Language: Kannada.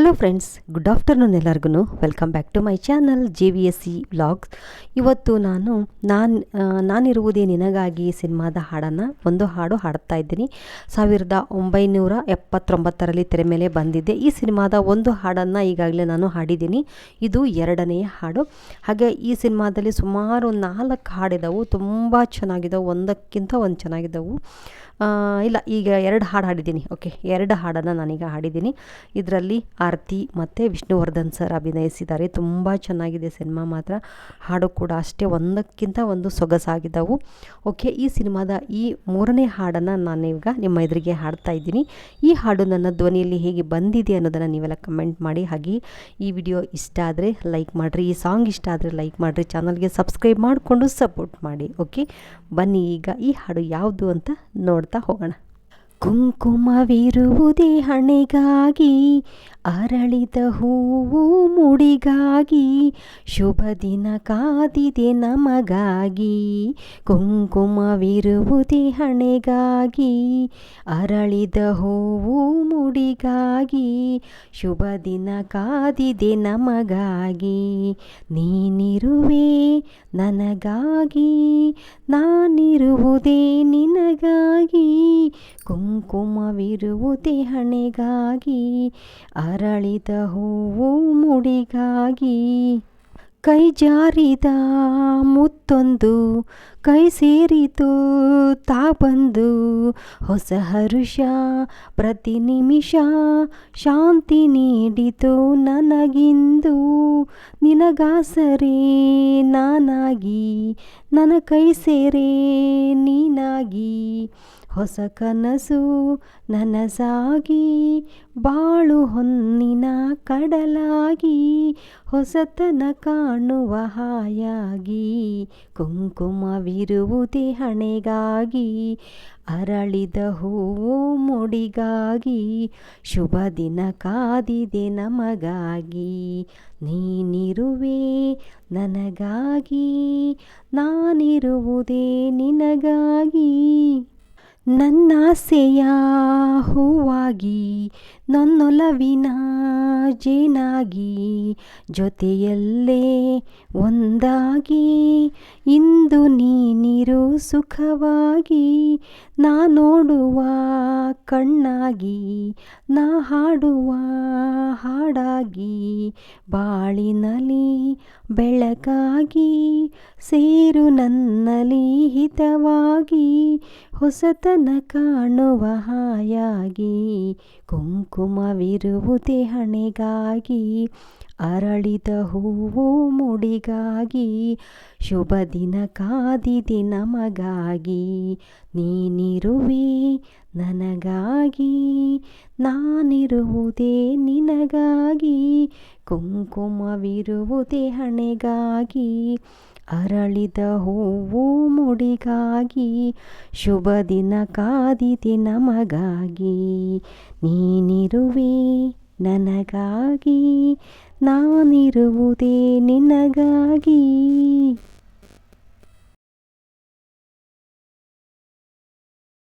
ಹಲೋ ಫ್ರೆಂಡ್ಸ್ ಗುಡ್ ಆಫ್ಟರ್ನೂನ್ ಎಲ್ಲರಿಗೂ welcome back to my channel J V S C vlogs ಇವತ್ತು ನಾನು ನಾನು ನಾನಿರುವುದೇ ನಿನಗಾಗಿ ಸಿನಿಮಾದ ಹಾಡನ್ನು, ಒಂದು ಹಾಡು ಹಾಡ್ತಾ ಇದ್ದೀನಿ. ಸಾವಿರದ ಒಂಬೈನೂರ ಎಪ್ಪತ್ತೊಂಬತ್ತರಲ್ಲಿ ತೆರೆ ಮೇಲೆ ಬಂದಿದ್ದೆ ಈ ಸಿನಿಮಾದ ಒಂದು ಹಾಡನ್ನು ಈಗಾಗಲೇ ನಾನು ಹಾಡಿದ್ದೀನಿ. ಇದು ಎರಡನೆಯ ಹಾಡು. ಹಾಗೆ ಈ ಸಿನಿಮಾದಲ್ಲಿ ಸುಮಾರು ನಾಲ್ಕು ಹಾಡಿದವು. ತುಂಬ ಚೆನ್ನಾಗಿದ್ದವು ಒಂದಕ್ಕಿಂತ ಒಂದು ಚೆನ್ನಾಗಿದ್ದವು ಇಲ್ಲ, ಈಗ ಎರಡು ಹಾಡು ಹಾಡಿದ್ದೀನಿ. ಓಕೆ ಎರಡು ಹಾಡನ್ನು ನಾನೀಗ ಹಾಡಿದ್ದೀನಿ. ಇದರಲ್ಲಿ ಆರತಿ ಮತ್ತು ವಿಷ್ಣುವರ್ಧನ್ ಸರ್ ಅಭಿನಯಿಸಿದ್ದಾರೆ. ತುಂಬ ಚೆನ್ನಾಗಿದೆ ಸಿನಿಮಾ ಮಾತ್ರ. ಹಾಡು ಕೂಡ ಅಷ್ಟೇ ಒಂದಕ್ಕಿಂತ ಒಂದು ಸೊಗಸಾಗಿದ್ದವು. ಓಕೆ, ಈ ಸಿನಿಮಾದ ಈ ಮೂರನೇ ಹಾಡನ್ನು ನಾನೀಗ ನಿಮ್ಮ ಎದುರಿಗೆ ಹಾಡ್ತಾ ಇದ್ದೀನಿ. ಈ ಹಾಡು ನನ್ನ ಧ್ವನಿಯಲ್ಲಿ ಹೇಗೆ ಬಂದಿದೆ ಅನ್ನೋದನ್ನು ನೀವೆಲ್ಲ ಕಮೆಂಟ್ ಮಾಡಿ. ಹಾಗೆ ಈ ವಿಡಿಯೋ ಇಷ್ಟ ಆದರೆ ಲೈಕ್ ಮಾಡಿರಿ, ಈ ಸಾಂಗ್ ಇಷ್ಟ ಆದರೆ ಲೈಕ್ ಮಾಡಿರಿ, ಚಾನಲ್ಗೆ ಸಬ್ಸ್ಕ್ರೈಬ್ ಮಾಡಿಕೊಂಡು ಸಪೋರ್ಟ್ ಮಾಡಿ. ಓಕೆ, ಬನ್ನಿ ಈಗ ಈ ಹಾಡು ಯಾವುದು ಅಂತ ನೋಡ್ತಾ ಹೋಗೋಣ. ಕುಂಕುಮವಿರುವುದೇ ಹಣೆಗಾಗಿ, ಅರಳಿದ ಹೂವು ಮುಡಿಗಾಗಿ, ಶುಭ ದಿನ ಕಾದಿದೆ ನಮಗಾಗಿ. ಕುಂಕುಮವಿರುವುದೇ ಹಣೆಗಾಗಿ, ಅರಳಿದ ಹೂವು ಮುಡಿಗಾಗಿ, ಶುಭ ದಿನ ಕಾದಿದೆ ನಮಗಾಗಿ. ನೀನಿರುವೆ ನನಗಾಗಿ, ನಾನಿರುವುದೇ ನಿನಗಾಗಿ. ಕುಂಕುಮವಿರುವುದೇ ಹಣೆಗಾಗಿ, ಅರಳಿದ ಹೂವು ಮುಡಿಗಾಗಿ. ಕೈ ಜಾರಿದ ಮುತ್ತೊಂದು, ಕೈ ಸೇರಿತು ತಾ ಬಂದು ಹೊಸ ಹರುಷ, ಪ್ರತಿ ನಿಮಿಷ ಶಾಂತಿ ನೀಡಿತು ನನಗಿಂದು. ನಿನಗಾಸರೆ ನಾನಾಗಿ, ನನ್ನ ಕೈ ಸೇರೆ ನೀನಾಗಿ. ಹೊಸ ಕನಸು ನನಸಾಗಿ, ಬಾಳು ಹೊನ್ನಿನ ಕಡಲಾಗಿ, ಹೊಸತನ ಕಾಣುವ ಹಾಯಾಗಿ, ಕುಂಕುಮವಿರುವುದೇ ಹಣೆಗಾಗಿ, ಅರಳಿದ ಹೂವು ಮುಡಿಗಾಗಿ, ಶುಭ ದಿನ ಕಾದಿದೆ ನಮಗಾಗಿ. ನೀನಿರುವೆ ನನಗಾಗಿ, ನಾನಿರುವುದೇ ನಿನಗಾಗಿ. ನನ್ನಾಸೆಯ ಹೂವಾಗಿ ನನ್ನೊಲವಿನ ಜೇನಾಗಿ ಜೊತೆಯಲ್ಲೇ ಒಂದಾಗಿ. ಇಂದು ನೀನಿರು ಸುಖವಾಗಿ ನಾ ನೋಡುವ ಕಣ್ಣಾಗಿ ನಾ ಹಾಡುವ ಹಾಡಾಗಿ ಬಾಳಿನಲಿ ಬೆಳಕಾಗಿ ಸೇರು ನನ್ನಲಿ ಹಿತವಾಗಿ ಹೊಸತನ ಕಾಣುವ ಹಾಯಾಗಿ ಕುಂಕುಮವಿರುವುದೇ ಹಣೆಗಾಗಿ ಅರಳಿದ ಹೂವು ಮುಡಿಗಾಗಿ, ಶುಭ ದಿನ ಕಾದಿದೆ ನಮಗಾಗಿ. ನೀನಿರುವೆ ನನಗಾಗಿ, ನಾನಿರುವುದೇ ನಿನಗಾಗಿ. ಕುಂಕುಮವಿರುವುದೇ ಹಣೆಗಾಗಿ, ಅರಳಿದ ಹೂವು ಮುಡಿಗಾಗಿ, ಶುಭ ದಿನ ಕಾದಿದೆ ನಮಗಾಗಿ. ನೀನಿರುವೆ ನನಗಾಗಿ ನಾನಿರುವುದೇ ನಿನಗಾಗಿ.